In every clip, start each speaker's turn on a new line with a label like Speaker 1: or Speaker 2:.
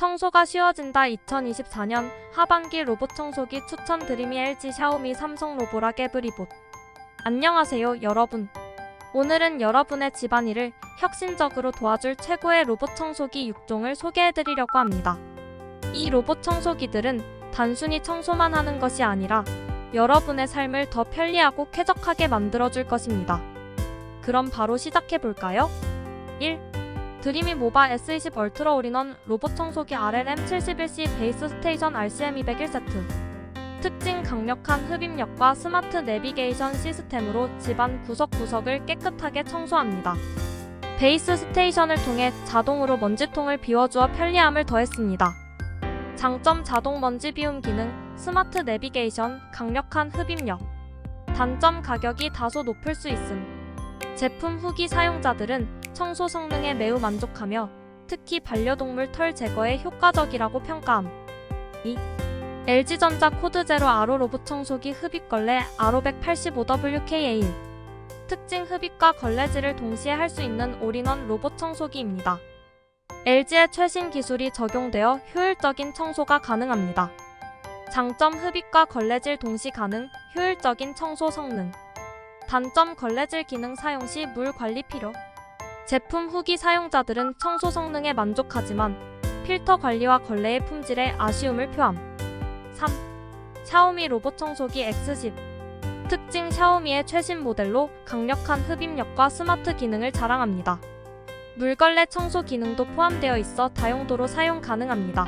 Speaker 1: 청소가 쉬워진다 2024년 하반기 로봇 청소기 추천 드림이 LG 샤오미 삼성 로보락 에브리봇 안녕하세요 여러분 오늘은 여러분의 집안일을 혁신적으로 도와줄 최고의 로봇 청소기 6종을 소개해드리려고 합니다 이 로봇 청소기들은 단순히 청소만 하는 것이 아니라 여러분의 삶을 더 편리하고 쾌적하게 만들어줄 것입니다 그럼 바로 시작해볼까요? 1. 드리미 모바 S20 얼트라 올인원 로봇 청소기 RLM71C 베이스 스테이션 RCM201 세트 특징 강력한 흡입력과 스마트 내비게이션 시스템으로 집안 구석구석을 깨끗하게 청소합니다. 베이스 스테이션을 통해 자동으로 먼지통을 비워주어 편리함을 더했습니다. 장점 자동 먼지 비움 기능, 스마트 내비게이션, 강력한 흡입력. 단점 가격이 다소 높을 수 있음. 제품 후기 사용자들은 청소 성능에 매우 만족하며 특히 반려동물 털 제거에 효과적이라고 평가함. 2. LG전자 코드0 아로 로봇 청소기 흡입 걸레 아로 185WKA1 특징 흡입과 걸레질을 동시에 할 수 있는 올인원 로봇 청소기입니다. LG의 최신 기술이 적용되어 효율적인 청소가 가능합니다. 장점 흡입과 걸레질 동시 가능, 효율적인 청소 성능. 단점 걸레질 기능 사용 시 물 관리 필요. 제품 후기 사용자들은 청소 성능에 만족하지만 필터 관리와 걸레의 품질에 아쉬움을 표함. 3. 샤오미 로봇 청소기 X10 특징 샤오미의 최신 모델로 강력한 흡입력과 스마트 기능을 자랑합니다. 물걸레 청소 기능도 포함되어 있어 다용도로 사용 가능합니다.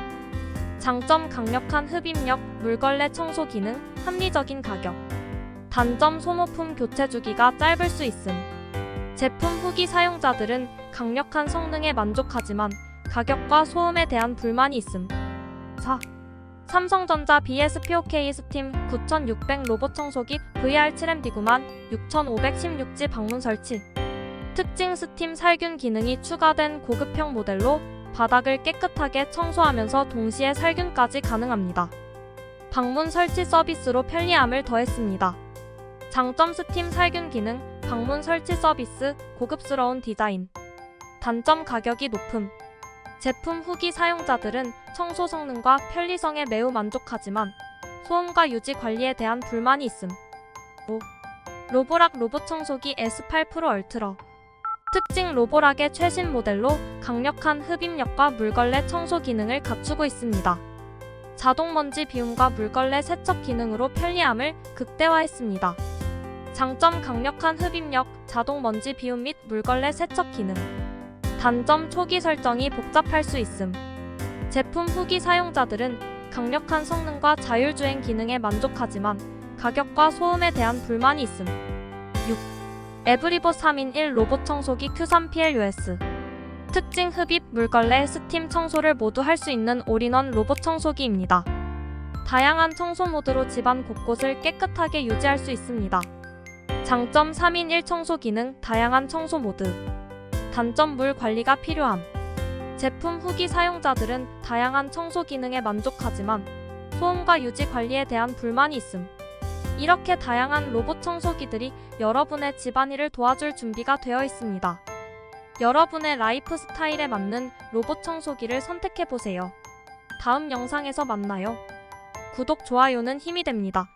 Speaker 1: 장점 강력한 흡입력, 물걸레 청소 기능, 합리적인 가격. 단점 소모품 교체 주기가 짧을 수 있음. 제품 후기 사용자들은 강력한 성능에 만족하지만 가격과 소음에 대한 불만이 있음. 4. 삼성전자 BSPOK 스팀 9600 로봇 청소기 VR7MD9만 6516G 방문 설치. 특징 스팀 살균 기능이 추가된 고급형 모델로 바닥을 깨끗하게 청소하면서 동시에 살균까지 가능합니다. 방문 설치 서비스로 편리함을 더했습니다. 장점 스팀 살균 기능, 방문 설치 서비스, 고급스러운 디자인. 단점 가격이 높음. 제품 후기 사용자들은 청소 성능과 편리성에 매우 만족하지만 소음과 유지 관리에 대한 불만이 있음. 5. 로보락 로봇 청소기 S8 프로 얼트라. 특징 로보락의 최신 모델로 강력한 흡입력과 물걸레 청소 기능을 갖추고 있습니다. 자동 먼지 비움과 물걸레 세척 기능으로 편리함을 극대화했습니다. 장점 강력한 흡입력, 자동 먼지 비움 및 물걸레 세척 기능. 단점 초기 설정이 복잡할 수 있음. 제품 후기 사용자들은 강력한 성능과 자율주행 기능에 만족하지만 가격과 소음에 대한 불만이 있음. 6. 에브리봇 3인 1 로봇 청소기 Q3PLUS 특징 흡입, 물걸레, 스팀 청소를 모두 할 수 있는 올인원 로봇 청소기입니다. 다양한 청소 모드로 집안 곳곳을 깨끗하게 유지할 수 있습니다. 장점 3인 1 청소 기능, 다양한 청소 모드. 단점 물 관리가 필요함. 제품 후기 사용자들은 다양한 청소 기능에 만족하지만 소음과 유지 관리에 대한 불만이 있음. 이렇게 다양한 로봇 청소기들이 여러분의 집안일을 도와줄 준비가 되어 있습니다. 여러분의 라이프 스타일에 맞는 로봇 청소기를 선택해 보세요. 다음 영상에서 만나요. 구독, 좋아요는 힘이 됩니다.